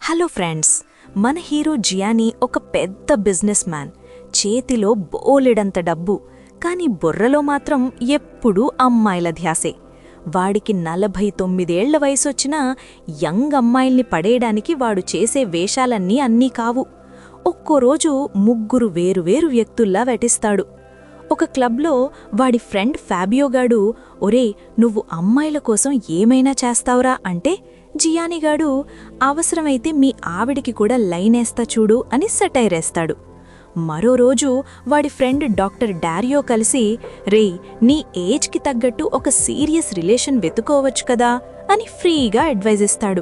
Hello friends మన hero Gianni ఒక పెద్ద బిజినెస్ మ్యాన్ చేతిలో బోలెడంత డబ్బు కానీ బుర్రలో మాత్రం ఎప్పుడూ అమ్మాయిల ధ్యాసే. వాడికి నలభై తొమ్మిదేళ్ళ వయసొచ్చినా యంగ్ అమ్మాయిల్ని పడేయడానికి వాడు చేసే వేషాలన్నీ అన్నీ కావు. ఒక్కోరోజు ముగ్గురు వేరువేరు వ్యక్తుల్లా వెటిస్తాడు. ఒక క్లబ్లో వాడి ఫ్రెండ్ ఫ్యాబియోగాడు ఒరే నువ్వు అమ్మాయిల కోసం ఏమైనా చేస్తావురా? అంటే జియానిగాడు అవసరమైతే మీ ఆవిడికి కూడా లైనేస్తా చూడు అని సెటైరేస్తాడు. మరో రోజు వాడి ఫ్రెండ్ డాక్టర్ డారియో కలిసి రేయ్ నీ ఏజ్కి తగ్గట్టు ఒక సీరియస్ రిలేషన్ వెతుకోవచ్చు కదా అని ఫ్రీగా అడ్వైజ్ ఇస్తాడు.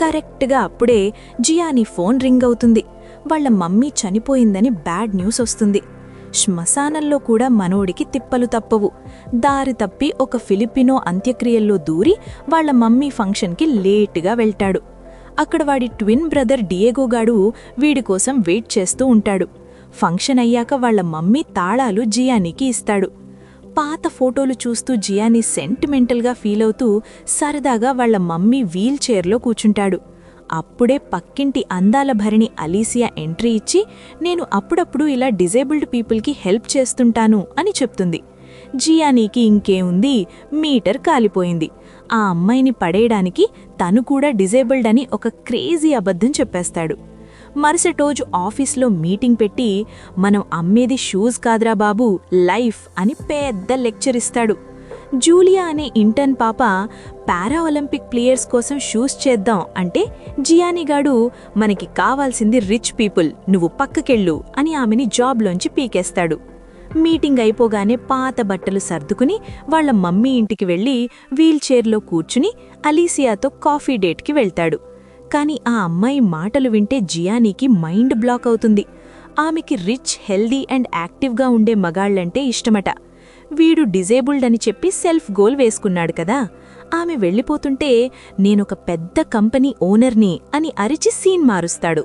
కరెక్ట్గా అప్పుడే జియాని ఫోన్ రింగ్ అవుతుంది. వాళ్ళ మమ్మీ చనిపోయిందని బ్యాడ్ న్యూస్ వస్తుంది. శ్మశానంలో కూడా మనోడికి తిప్పలు తప్పవు. దారి తప్పి ఒక ఫిలిపినో అంత్యక్రియల్లో దూరి వాళ్ళ మమ్మీ ఫంక్షన్కి లేటుగా వెళ్తాడు. అక్కడ వాడి ట్విన్ బ్రదర్ డియేగోగాడు వీడి కోసం వెయిట్ చేస్తూ ఉంటాడు. ఫంక్షన్ అయ్యాక వాళ్ళ మమ్మీ తాళాలు జియానీకి ఇస్తాడు. పాత ఫోటోలు చూస్తూ జియానీ సెంటిమెంటల్గా ఫీల్ అవుతూ సరదాగా వాళ్ళ మమ్మీ వీల్ చైర్లో కూర్చుంటాడు. అప్పుడే పక్కింటి అందాల భరిణి అలీసియా ఎంట్రీ ఇచ్చి నేను అప్పుడప్పుడు ఇలా డిజేబుల్డ్ పీపుల్కి హెల్ప్ చేస్తుంటాను అని చెప్తుంది. జియానీకి ఇంకేముంది? మీటర్ కాలిపోయింది. ఆ అమ్మాయిని పడేయడానికి తను కూడా డిజేబుల్డ్ అని ఒక క్రేజీ అబద్ధం చెప్పేస్తాడు. మరుసటి రోజు ఆఫీస్లో మీటింగ్ పెట్టి మనం అమ్మేది షూస్ కాదురా బాబు లైఫ్ అని పెద్ద లెక్చర్ ఇస్తాడు. జూలియా అనే ఇంటర్న్ పాప పారా ఒలింపిక్ ప్లేయర్స్ కోసం షూస్ చేద్దాం అంటే జియానిగాడు మనకి కావాల్సింది రిచ్ పీపుల్ నువ్వు పక్కకెళ్ళు అని ఆమెని జాబ్లోంచి పీకేస్తాడు. మీటింగ్ అయిపోగానే పాత బట్టలు సర్దుకుని వాళ్ళ మమ్మీ ఇంటికి వెళ్ళి వీల్చైర్లో కూర్చుని అలీసియాతో కాఫీ డేట్కి వెళ్తాడు. కాని ఆ అమ్మాయి మాటలు వింటే జియానీకి మైండ్ బ్లాక్ అవుతుంది. ఆమెకి రిచ్ హెల్దీ అండ్ యాక్టివ్గా ఉండే మగాళ్ళంటే ఇష్టమట. వీడు డిజేబుల్డ్ అని చెప్పి సెల్ఫ్ గోల్ వేసుకున్నాడు కదా. ఆమె వెళ్ళిపోతుంటే నేనొక పెద్ద కంపెనీ ఓనర్ని అని అరిచి సీన్ మారుస్తాడు.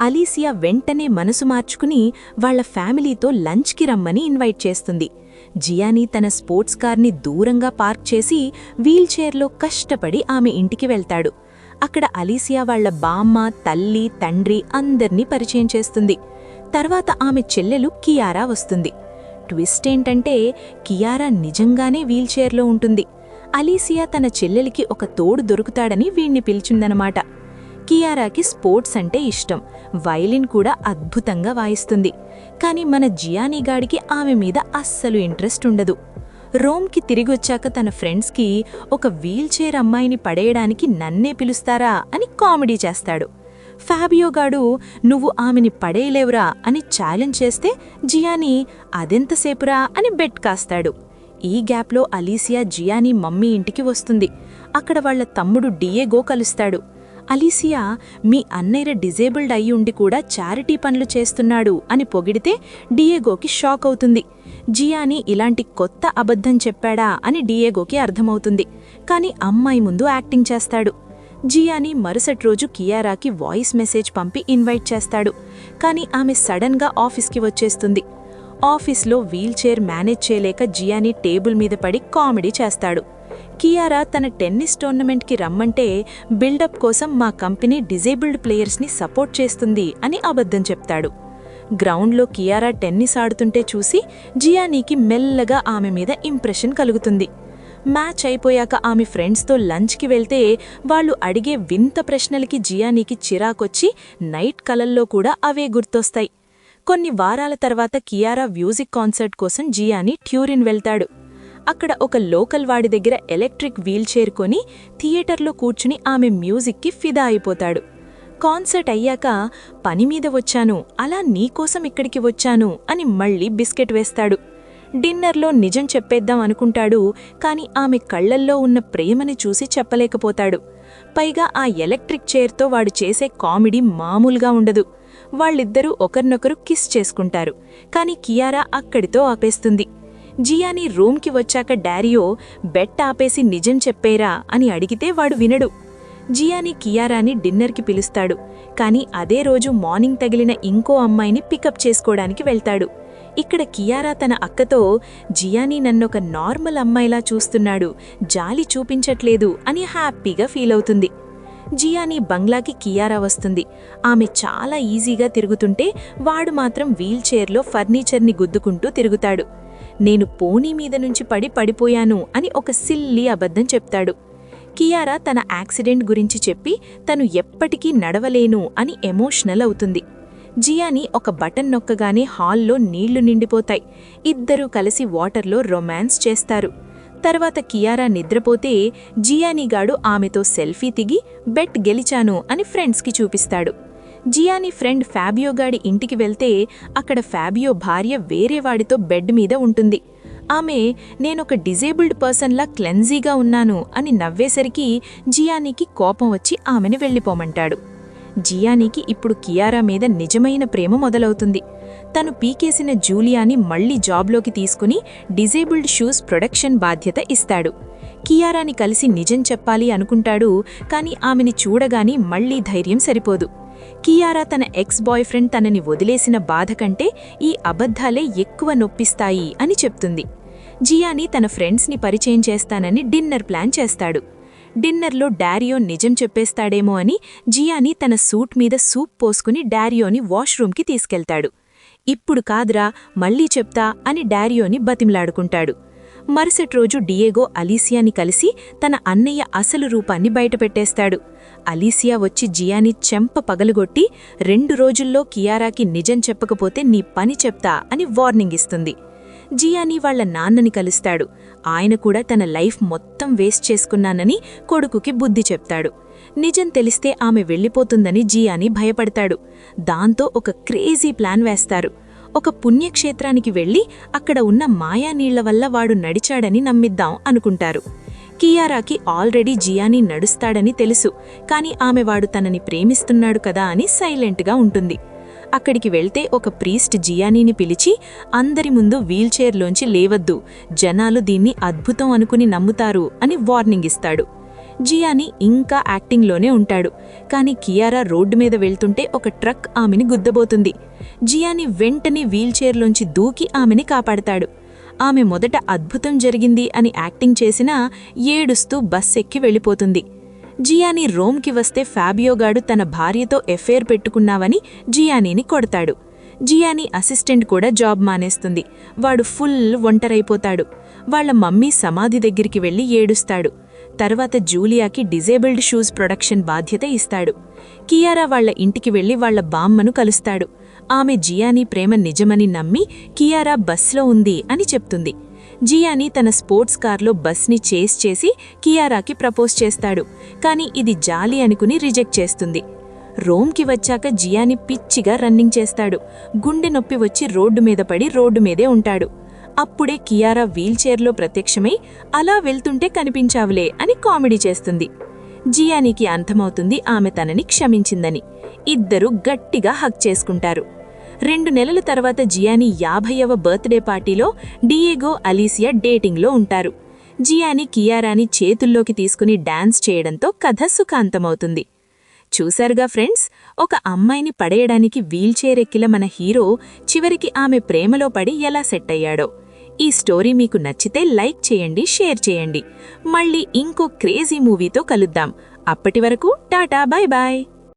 అలీసియా వెంటనే మనసు మార్చుకుని వాళ్ళ ఫ్యామిలీతో లంచ్కి రమ్మని ఇన్వైట్ చేస్తుంది. జియానీ తన స్పోర్ట్స్ కార్ని దూరంగా పార్క్ చేసి వీల్చైర్లో కష్టపడి ఆమె ఇంటికి వెళ్తాడు. అక్కడ అలీసియా వాళ్ళ బామ్మ తల్లి తండ్రి అందర్నీ పరిచయం చేస్తుంది. తర్వాత ఆమె చెల్లెలు కియారా వస్తుంది. ట్విస్ట్ ఏంటంటే కియారా నిజంగానే వీల్చైర్లో ఉంటుంది. అలీసియా తన చెల్లెలికి ఒక తోడు దొరుకుతాడని వీణ్ణి పిలిచిందనమాట. కియారాకి స్పోర్ట్స్ అంటే ఇష్టం. వైలిన్ కూడా అద్భుతంగా వాయిస్తుంది. కాని మన జియానీగాడికి ఆమె మీద అస్సలు ఇంట్రెస్ట్ ఉండదు. రోమ్కి తిరిగొచ్చాక తన ఫ్రెండ్స్కి ఒక వీల్చైర్ అమ్మాయిని పడేయడానికి నన్నే పిలుస్తారా అని కామెడీ చేస్తాడు. ఫాబియోగాడు నువ్వు ఆమెని పడేయలేవురా అని ఛాలెంజ్ చేస్తే జియానీ అదెంతసేపురా అని బెట్ కాస్తాడు. ఈ గ్యాప్లో అలీసియా జియానీ మమ్మీ ఇంటికి వస్తుంది. అక్కడ వాళ్ళ తమ్ముడు డియేగో కలుస్తాడు. అలీసియా మీ అన్నయ్య డిజేబుల్డ్ అయి ఉండి కూడా చారిటీ పనులు చేస్తున్నాడు అని పొగిడితే డియేగోకి షాక్ అవుతుంది. జియాని ఇలాంటి కొత్త అబద్ధం చెప్పాడా అని డియేగోకి అర్థమవుతుంది. కాని అమ్మాయి ముందు యాక్టింగ్ చేస్తాడు. జియాని మరుసటి రోజు కియారాకి వాయిస్ మెసేజ్ పంపి ఇన్వైట్ చేస్తాడు. కానీ ఆమె సడన్గా ఆఫీస్కి వచ్చేస్తుంది. ఆఫీస్లో వీల్చైర్ మేనేజ్ చేయలేక జియాని టేబుల్ మీద పడి కామెడీ చేస్తాడు. కియారా తన టెన్నిస్ టోర్నమెంట్కి రమ్మంటే బిల్డప్ కోసం మా కంపెనీ డిజేబుల్డ్ ప్లేయర్స్ని సపోర్ట్ చేస్తుంది అని అబద్ధం చెప్తాడు. గ్రౌండ్లో కియారా టెన్నిస్ ఆడుతుంటే చూసి జియానీకి మెల్లగా ఆమె మీద ఇంప్రెషన్ కలుగుతుంది. మ్యాచ్ అయిపోయాక ఆమె ఫ్రెండ్స్తో లంచ్కి వెళ్తే వాళ్ళు అడిగే వింత ప్రశ్నలకి జియానీకి చిరాకొచ్చి నైట్ కలల్లో కూడా అవే గుర్తొస్తాయి. కొన్ని వారాల తర్వాత కియారా మ్యూజిక్ కాన్సర్ట్ కోసం జియానీ ట్యూరిన్ వెళ్తాడు. అక్కడ ఒక లోకల్ వాడి దగ్గర ఎలక్ట్రిక్ వీల్ చేరుకొని కొని థియేటర్లో కూర్చుని ఆమె మ్యూజిక్కి ఫిదా అయిపోతాడు. కాన్సర్ట్ అయ్యాక పనిమీద వచ్చాను అలా నీకోసం ఇక్కడికి వచ్చాను అని మళ్ళీ బిస్కెట్ వేస్తాడు. డిన్నర్లో నిజం చెప్పేద్దాం అనుకుంటాడు కాని ఆమె కళ్ళల్లో ఉన్న ప్రేమని చూసి చెప్పలేకపోతాడు. పైగా ఆ ఎలక్ట్రిక్ చైర్తో వాడు చేసే కామెడీ మామూలుగా ఉండదు. వాళ్ళిద్దరూ ఒకరినొకరు కిస్ చేసుకుంటారు కాని కియారా అక్కడితో ఆపేస్తుంది. జియాని రూమ్కి వచ్చాక డారియో బెట్ ఆపేసి నిజం చెప్పేరా అని అడిగితే వాడు వినడు. జియాని కియారాని డిన్నర్కి పిలుస్తాడు కాని అదే రోజు మార్నింగ్ తగిలిన ఇంకో అమ్మాయిని పికప్ చేసుకోవడానికి వెళ్తాడు. ఇక్కడ కియారా తన అక్కతో జియానీ నన్నొక నార్మల్ అమ్మాయిలా చూస్తున్నాడు జాలి చూపించట్లేదు అని హ్యాపీగా ఫీల్ అవుతుంది. జియానీ బంగ్లాకి కియారా వస్తుంది. ఆమె చాలా ఈజీగా తిరుగుతుంటే వాడు మాత్రం వీల్చైర్లో ఫర్నిచర్ని గుద్దుకుంటూ తిరుగుతాడు. నేను పోనీ మీద నుంచి పడి పడిపోయాను అని ఒక సిల్లి అబద్ధం చెప్తాడు. కియారా తన యాక్సిడెంట్ గురించి చెప్పి తను ఎప్పటికీ నడవలేను అని ఎమోషనల్ అవుతుంది. జియాని ఒక బటన్ నొక్కగానే హాల్లో నీళ్ళు నిండిపోతాయి. ఇద్దరూ కలిసి వాటర్లో రొమాన్స్ చేస్తారు. తర్వాత కియారా నిద్రపోతే జియానీగాడు ఆమెతో సెల్ఫీ తిగి బెట్ గెలిచాను అని ఫ్రెండ్స్కి చూపిస్తాడు. జియాని ఫ్రెండ్ ఫ్యాబియోగాడి ఇంటికి వెళ్తే అక్కడ ఫ్యాబియో భార్య వేరేవాడితో బెడ్ మీద ఉంటుంది. ఆమె నేనొక డిజేబుల్డ్ పర్సన్లా క్లెన్జీగా ఉన్నాను అని నవ్వేసరికి జియానీకి కోపం వచ్చి ఆమెను వెళ్ళిపోమంటాడు. జియానీకి ఇప్పుడు కియారా మీద నిజమైన ప్రేమ మొదలవుతుంది. తను పీకేసిన జూలియాని మళ్ళీ జాబ్లోకి తీసుకుని డిజేబుల్డ్ షూస్ ప్రొడక్షన్ బాధ్యత ఇస్తాడు. కియారాని కలిసి నిజం చెప్పాలి అనుకుంటాడు కాని ఆమెని చూడగాని మళ్ళీ ధైర్యం సరిపోదు. కియారా తన ఎక్స్ బాయ్ ఫ్రెండ్ తనని వదిలేసిన బాధ కంటే ఈ అబద్ధాలే ఎక్కువ నొప్పిస్తాయి అని చెప్తుంది. జియాని తన ఫ్రెండ్స్ని పరిచయం చేస్తానని డిన్నర్ ప్లాన్ చేస్తాడు. డిన్నర్లో డారియో నిజం చెప్పేస్తాడేమో అని జియాని తన సూట్ మీద సూప్ పోసుకుని డారియోని వాష్రూమ్కి తీసుకెళ్తాడు. ఇప్పుడు కాదురా మళ్ళీ చెప్తా అని డారియోని బతిమలాడుకుంటాడు. మరుసటి రోజు డియేగో అలీసియాని కలిసి తన అన్నయ్య అసలు రూపాన్ని బయటపెట్టేస్తాడు. అలీసియా వచ్చి జియాని చెంప పగలుగొట్టి రెండు రోజుల్లో కియారాకి నిజం చెప్పకపోతే నీ పని చెప్తా అని వార్నింగ్ ఇస్తుంది. జియాని వాళ్ళ నాన్నని కలుస్తాడు. ఆయన కూడా తన లైఫ్ మొత్తం వేస్ట్ చేసుకున్నానని కొడుకుకి బుద్ధి చెప్తాడు. నిజం తెలిస్తే ఆమె వెళ్ళిపోతుందని జియాని భయపడతాడు. దాంతో ఒక క్రేజీ ప్లాన్ వేస్తారు. ఒక పుణ్యక్షేత్రానికి వెళ్ళి అక్కడ ఉన్న మాయానీళ్ళ వల్ల వాడు నడిచాడని నమ్మిద్దాం అనుకుంటారు. కియారాకి ఆల్రెడీ జియానీ నడుస్తాడని తెలుసు. కాని ఆమె వాడు తనని ప్రేమిస్తున్నాడు కదా అని సైలెంట్గా ఉంటుంది. అక్కడికి వెళ్తే ఒక ప్రీస్ట్ జియానీని పిలిచి అందరి ముందు వీల్చైర్లోంచి లేవద్దు. జనాలు దీన్ని అద్భుతం అనుకుని నమ్ముతారు అని వార్నింగ్ ఇస్తాడు. జియాని ఇంకా యాక్టింగ్లోనే ఉంటాడు. కానీ కియారా రోడ్డు మీద వెళ్తుంటే ఒక ట్రక్ ఆమెని గుద్దబోతుంది. జియాని వెంటనే వీల్చైర్లోంచి దూకి ఆమెని కాపాడతాడు. ఆమె మొదట అద్భుతం జరిగింది అని యాక్టింగ్ చేసినా ఏడుస్తూ బస్ ఎక్కి వెళ్ళిపోతుంది. జియానీ రోమ్కి వస్తే ఫ్యాబియోగాడు తన భార్యతో ఎఫేర్ పెట్టుకున్నావని జియానీని కొడతాడు. జియానీ అసిస్టెంట్ కూడా జాబ్ మానేస్తుంది. వాడు ఫుల్ ఒంటరైపోతాడు. వాళ్ళ మమ్మీ సమాధి దగ్గరికి వెళ్ళి ఏడుస్తాడు. తర్వాత జూలియాకి డిజేబుల్డ్ షూస్ ప్రొడక్షన్ బాధ్యత ఇస్తాడు. కియారా వాళ్ళ ఇంటికి వెళ్ళి వాళ్ళ బామ్మను కలుస్తాడు. ఆమె జియానీ ప్రేమ నిజమని నమ్మి కియారా బస్లో ఉంది అని చెప్తుంది. జియాని తన స్పోర్ట్స్ కార్లో బస్ని చేస్ చేసి కియారాకి ప్రపోజ్ చేస్తాడు. కానీ ఇది జాలి అనుకుని రిజెక్ట్ చేస్తుంది. రోమ్కి వచ్చాక జియాని పిచ్చిగా రన్నింగ్ చేస్తాడు. గుండె నొప్పి వచ్చి రోడ్డు మీద పడి రోడ్డు మీదే ఉంటాడు. అప్పుడే కియారా వీల్చైర్లో ప్రత్యక్షమై అలా వెళ్తుంటే కనిపించావులే అని కామెడీ చేస్తుంది. జియానికి అర్థమవుతుంది ఆమె తనని క్షమించిందని. ఇద్దరు గట్టిగా హక్ చేసుకుంటారు. రెండు నెలల తర్వాత జియాని యాభైవ బర్త్డే పార్టీలో డియేగో అలీసియా డేటింగ్లో ఉంటారు. జియాని కియారాని చేతుల్లోకి తీసుకుని డాన్స్ చేయడంతో కథ సుఖాంతమవుతుంది. చూశారుగా ఫ్రెండ్స్? ఒక అమ్మాయిని పడేయడానికి వీల్చైర్ ఎక్కిల మన హీరో చివరికి ఆమె ప్రేమలో పడి ఎలా సెట్ అయ్యాడో ఈ స్టోరీ మీకు నచ్చితే లైక్ చేయండి షేర్ చేయండి. మళ్ళీ ఇంకో క్రేజీ మూవీతో కలుద్దాం. అప్పటి వరకు టాటా బాయ్ బాయ్